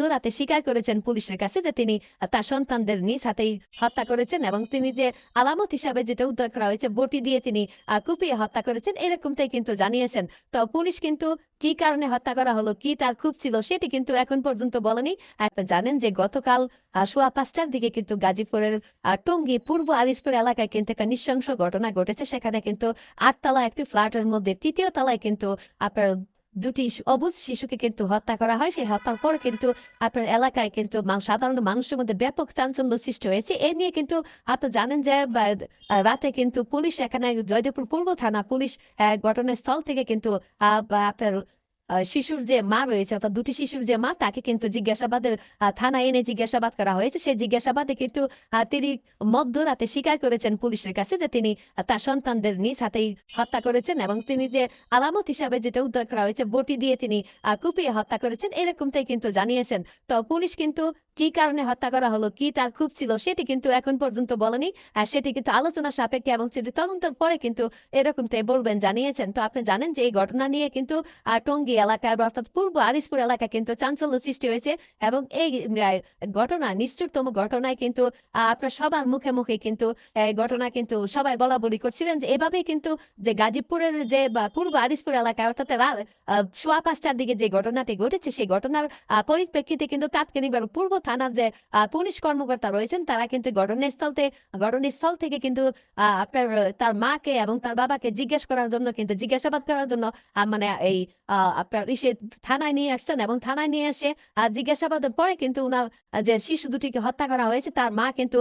মধ্যরাতে স্বীকার করেছেন পুলিশের কাছে যে তিনি তার সন্তানদের নিজ হাতেই হত্যা করেছেন এবং তিনি যে আলামত হিসাবে যেটা উদ্ধার করা হয়েছে, বটি দিয়ে তিনি কুপিয়ে হত্যা করেছেন, এরকমটাই কিন্তু জানিয়েছেন। তো পুলিশ কিন্তু কি কারণে হত্যা করা হলো, কি তার খুব ছিল সেটি কিন্তু এখন পর্যন্ত বলেনি। আপনি জানেন যে গতকাল সোয়া পাঁচটার দিকে কিন্তু গাজীপুরের টঙ্গী পূর্ব আরিসপুর এলাকায় কিন্তু একটা নৃশংস ঘটনা ঘটেছে। সেখানে কিন্তু আটতলা একটি ফ্ল্যাটের মধ্যে, তৃতীয় তলায় কিন্তু আপনার দুটি অবুজ শিশুকে কিন্তু হত্যা করা হয়। সেই হত্যার পর কিন্তু আপনার এলাকায় কিন্তু সাধারণ মানুষের মধ্যে ব্যাপক চাঞ্চল্য সৃষ্টি হয়েছে। এ নিয়ে কিন্তু আপনি জানেন যে রাতে কিন্তু পুলিশ এখানে জয়দেবপুর পূর্ব থানা পুলিশ ঘটনাস্থল থেকে কিন্তু আপনার শিশুর যে মা রয়েছে, অর্থাৎ দুটি শিশুর যে মা, তাকে কিন্তু জিজ্ঞাসাবাদের থানায় এনে জিজ্ঞাসাবাদ করা হয়েছে। সেই জিজ্ঞাসাবাদে কিন্তু তিনি মধ্যরাতে স্বীকার করেছেন পুলিশের কাছে যে তিনি তার সন্তানদের নিজ হাতেই হত্যা করেছেন এবং তিনি যে আলামত হিসাবে যেটা উদ্ধার করা হয়েছে, বটি দিয়ে তিনি কুপিয়ে হত্যা করেছেন, এরকমটাই কিন্তু জানিয়েছেন। তো পুলিশ কিন্তু কি কারণে হত্যা করা হলো, কি তার খুব ছিল, সেটি কিন্তু এখন পর্যন্ত বলেনি। আর সেটি কিন্তু আলোচনা সাপেক্ষে এবং সেটি তদন্তের পরে কিন্তু এরকমটাই বলবেন, জানিয়েছেন। তো আপনি জানেন যে এই ঘটনা নিয়ে কিন্তু টঙ্গী এলাকায় অর্থাৎ পূর্ব আরিসপুর এলাকায় কিন্তু চাঞ্চল্য সৃষ্টি হয়েছে এবং এই ঘটনা, নিষ্ঠুরতম ঘটনায় কিন্তু আপনার সবার মুখে মুখে কিন্তু এই ঘটনা কিন্তু সবাই বলা বলি করছিলেন যে এভাবেই কিন্তু যে গাজীপুরের যে বা পূর্ব আরিসপুর এলাকায় অর্থাৎ সোয়া পাঁচটার দিকে যে ঘটনাটি ঘটেছে, সেই ঘটনার পরিপ্রেক্ষিতে কিন্তু তাৎক্ষণিকভাবে পূর্ব থানার যে পুলিশ কর্মকর্তা রয়েছেন, তারা কিন্তু ঘটনাস্থল থেকে ঘটনাস্থল থেকে কিন্তু আপনার, তার মাকে এবং তার বাবাকে জিজ্ঞেস করার জন্য কিন্তু, জিজ্ঞাসাবাদ করার জন্য মানে এই আপনার ইসে থানায় নিয়ে আসছেন এবং থানায় নিয়ে এসে জিজ্ঞাসাবাদের পরে কিন্তু উনার যে শিশু দুটিকে হত্যা করা হয়েছে, তার মা কিন্তু